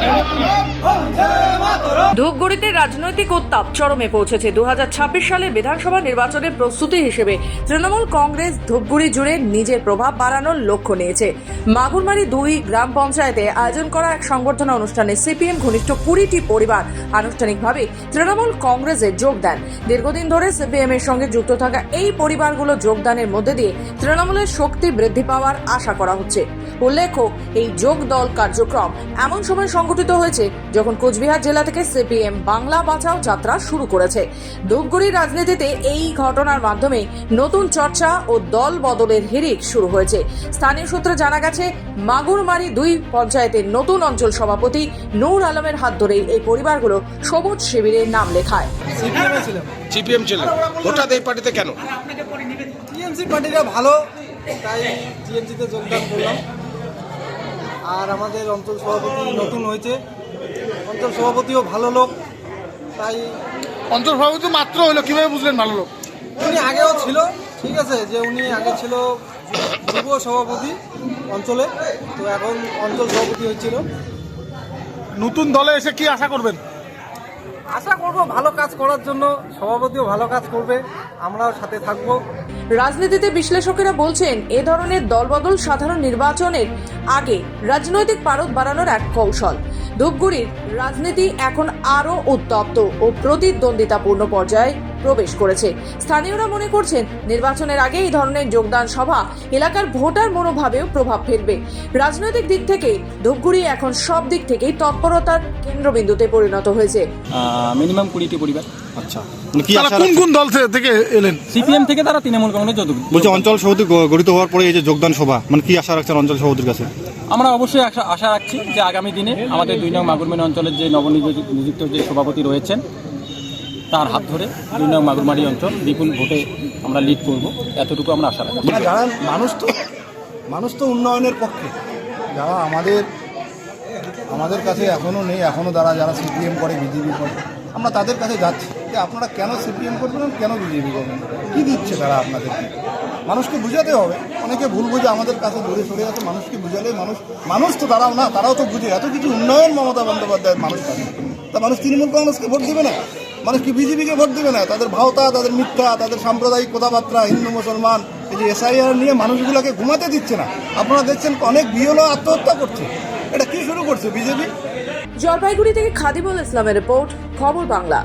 เธอ ধূপগুড়িতে রাজনৈতিক উত্তাপ চরমে পৌঁছেছে। দু সালের বিধানসভা নির্বাচনের প্রস্তুতি হিসেবে তৃণমূল কংগ্রেস ধূপগুড়ি জুড়ে নিজের প্রভাব বাড়ানোর লক্ষ্য নিয়েছে। মাগুরমারি দুই গ্রাম পঞ্চায়েতে আয়োজন করা এক সংবর্ধনা অনুষ্ঠানে সিপিএম ঘনিষ্ঠ কুড়িটি পরিবার আনুষ্ঠানিকভাবে তৃণমূল কংগ্রেসে যোগ দেন। দীর্ঘদিন ধরে সিপিএম এর সঙ্গে যুক্ত থাকা এই পরিবারগুলো যোগদানের মধ্যে দিয়ে তৃণমূলের শক্তি বৃদ্ধি পাওয়ার আশা করা হচ্ছে। উল্লেখ্য, এই যোগ দল কার্যক্রম এমন সময় সংগঠিত হয়েছে যখন কোচবিহার জেলা থেকে সিপিএম বাংলা বাঁচাও যাত্রা শুরু করেছে। ধূপগুড়ির রাজনীতিতে এই ঘটনার মাধ্যমে নতুন চর্চা ও দল বদলের হিড়িক শুরু হয়েছে। স্থানীয় সূত্রে জানা গেছে মাগুরমারি দুই পঞ্চায়েতের নতুন অঞ্চল সভাপতি নূর আলমের হাত ধরেই এই পরিবারগুলো সবুজ শিবিরে নাম লেখায়। সিপিএম ছিলেন। হঠাৎ এই পার্টিতে কেন? টিএমসি পার্টিটা ভালো তাই টিএমসিতে যোগদান করলাম। আর আমাদের অঞ্চল সভাপতি নতুন হয়েছে। অঞ্চল সভাপতিও ভালো লোক তাই অঞ্চল সভাপতি মাত্র হলো কীভাবে বুঝলেন ভালো লোক? উনি আগেও ছিল ঠিক আছে যে উনি আগে ছিল যুব সভাপতি অঞ্চলে তো এখন অঞ্চল সভাপতি হয়েছিল। নতুন দলে এসে কি আশা করবেন? আশা করব ভালো কাজ করার জন্য সভাপতিও ভালো কাজ করবে আমরাও সাথে থাকব। রাজনীতিতে বিশ্লেষকেরা বলছেন এ ধরনের দলবদল সাধারণ নির্বাচনের আগে রাজনৈতিক পারদ বাড়ানোর এক কৌশল। ধূপগুড়ির রাজনীতি এখন আরও উত্তপ্ত ও প্রতিদ্বন্দ্বিতাপূর্ণ পর্যায়ে। প্রবেশ করেছে। স্থানীয়রা মনে করছেন নির্বাচনের আগে এই ধরনের যোগদান সভা এলাকার ভোটার মনোভাবেও প্রভাব ফেলবে। রাজনৈতিক দিক থেকে ধূপগুড়ি এখন সব দিক থেকেই তৎপরতার কেন্দ্রবিন্দুতে পরিণত হয়েছে। মিনিমাম কুড়িটি পরিবার। আচ্ছা। মানে কি তারা আশা কোন কোন দল থেকে এলেন? সিপিএম থেকে তারা তৃণমূল কংগ্রেস যত বলছি অঞ্চল সভাপতি গঠিত হওয়ার পরে এই যে যোগদান সভা মানে কি আশা রাখছেন অঞ্চল সভাপতির কাছে? আমরা অবশ্যই আশা আশা রাখছি যে আগামী দিনে আমাদের দুই নং মাগুরমারি অঞ্চলের যে নবনিযুক্ত নিযুক্ত যে সভাপতি রয়েছেন তার হাত ধরে দুই মাগুরমারি অঞ্চল বিপুল ভোটে আমরা লিড করব। এতটুকু আমরা আশা রাখছি না, যারা মানুষ তো মানুষ তো উন্নয়নের পক্ষে। যারা আমাদের আমাদের কাছে এখনও নেই এখনও যারা যারা সিপিএম করে বিজেপি করে আমরা তাদের কাছে যাচ্ছি যে আপনারা কেন সিপিএম করবেন কেন বিজেপি করবেন? কী দিচ্ছে তারা আপনাদেরকে? মানুষকে বুঝাতে হবে। অনেকে ভুল বুঝে আমাদের কাছে দূরে সরে আছে মানুষকে বুঝালে মানুষ মানুষ তো তারাও না তারাও তো বুঝে। এত কিছু উন্নয়ন মমতা বন্দ্যোপাধ্যায়ের মানুষ তা মানুষ তৃণমূল কংগ্রেসকে ভোট দেবে না? মানুষ কি বিজেপিকে ভোট দেবে না? তাদের ভাওতা, তাদের মিথ্যা, তাদের সাম্প্রদায়িক কথাবার্তা, হিন্দু, মুসলমান, এই যে এসআইআর নিয়ে মানুষগুলোকে ঘুমাতে দিচ্ছে না। আপনারা দেখছেন অনেক বিয়লো আত্মহত্যা করছে। এটা কি শুরু করছে বিজেপি? জলপাইগুড়ি থেকে খাদিমুল ইসলামের রিপোর্ট, খবর বাংলা।